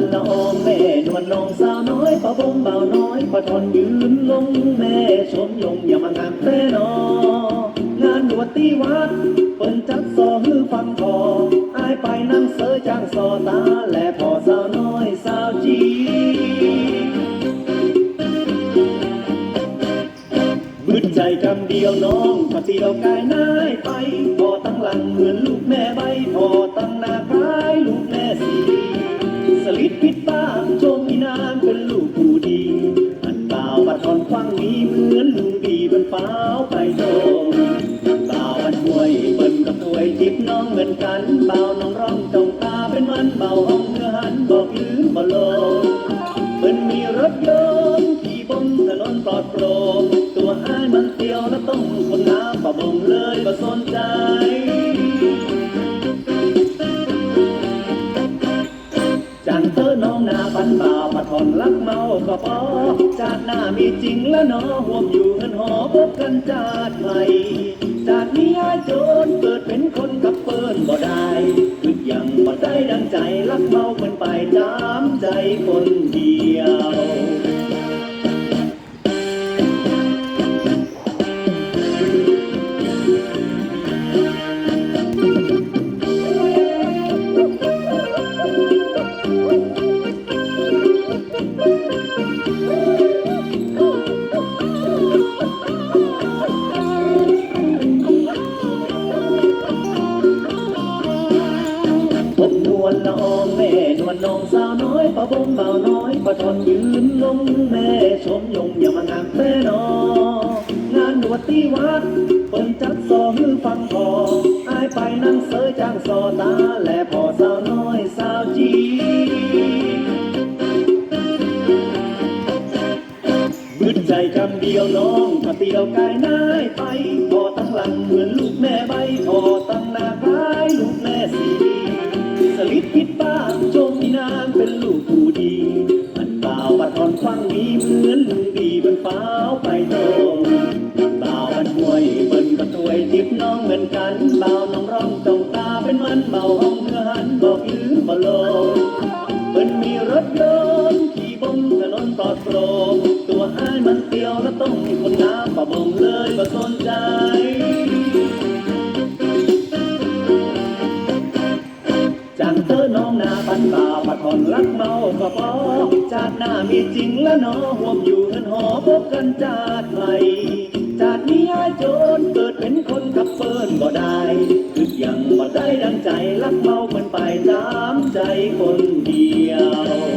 ลละอองแม่นวลน้องสาวน้อยประบงเบาน้อยประทนยืนลงแม่ชมยงอย่ามางานแท้นองานบวชตีวัดเปิ้นจัดซอฮือฟังทออายไปนั่งเสยจ้างซอตาและพอสาวน้อยสาวจีมืดใจคำเดียวน้องพอตีเรากายนายไปพอตั้งหลังเหมือนลูกแม่ใบพอตั้งหน้าคล้ายลูก มีเหมือนลุงดีบนฟ้าไปโจมบ่าวบันป่วยเปิ้นกับป่วยจิบน้องเหมือนกันบ่าวน้องร้องจงตาเป็นมันเบาห้ อนลักเมาก็พอจาดหน้ามีจริงแล้วนอห่วงอยู่เงินหอพบกันจาดใหม่จาดนี้อายโจรเกิดเป็นคนกับเปิ้นบ่ได้คือยังบ่ได้ดังใจลักเมาเพิ่นไปตามใจคนเดียว นลละอองแม่นวลน้องสาวน้อยปะบงเบาน้อยปะทนยืนลงแม่ชมยงอย่ามางานแม่นองานบวชที่วัดเปิ้นจัดซอฮือฟังพออายไปนั่งเสยจ้างซอตาและพอสาวน้อยสาวจีมืดใจคำเดียวน้องถ้าตีเรากายนายไปพอตั้งหลังเหมือนลูกแม่ใบพอตั้งหน้าคล้ายลูกแม่ สีสลิดพิษบ้างจงมีนางเป็นลูกผู้ดีอันบ่าวบัดทอนควังมีเหมือนลุงดีเป็นฟ้าไปโตบ่าวบันห่วยเปิ้นก็ตัวยจิบน้องเหมือนกันบ่าวน้องร้องจงตาเป็นมันเบาห้องเนื้อหันบอกลืมบ่ลงเปิ้นมีรถยนต์ขี่บนถนนปลอดโปร่งตัวอ้ายมันเตียวและต้องคนน้ำประบงเล ปันบ่าปะทอนรักเมาก็พอจากหน้ามีจริงแล้วนอห่วงอยู่ทันหอพบกันจากใหม่จากนี้อายโจรเกิดเป็นคนกับเปิ้นบ่ได้คือยังบ่ได้ดังใจรักเมาเปิ้นไปตามใจคนเดียว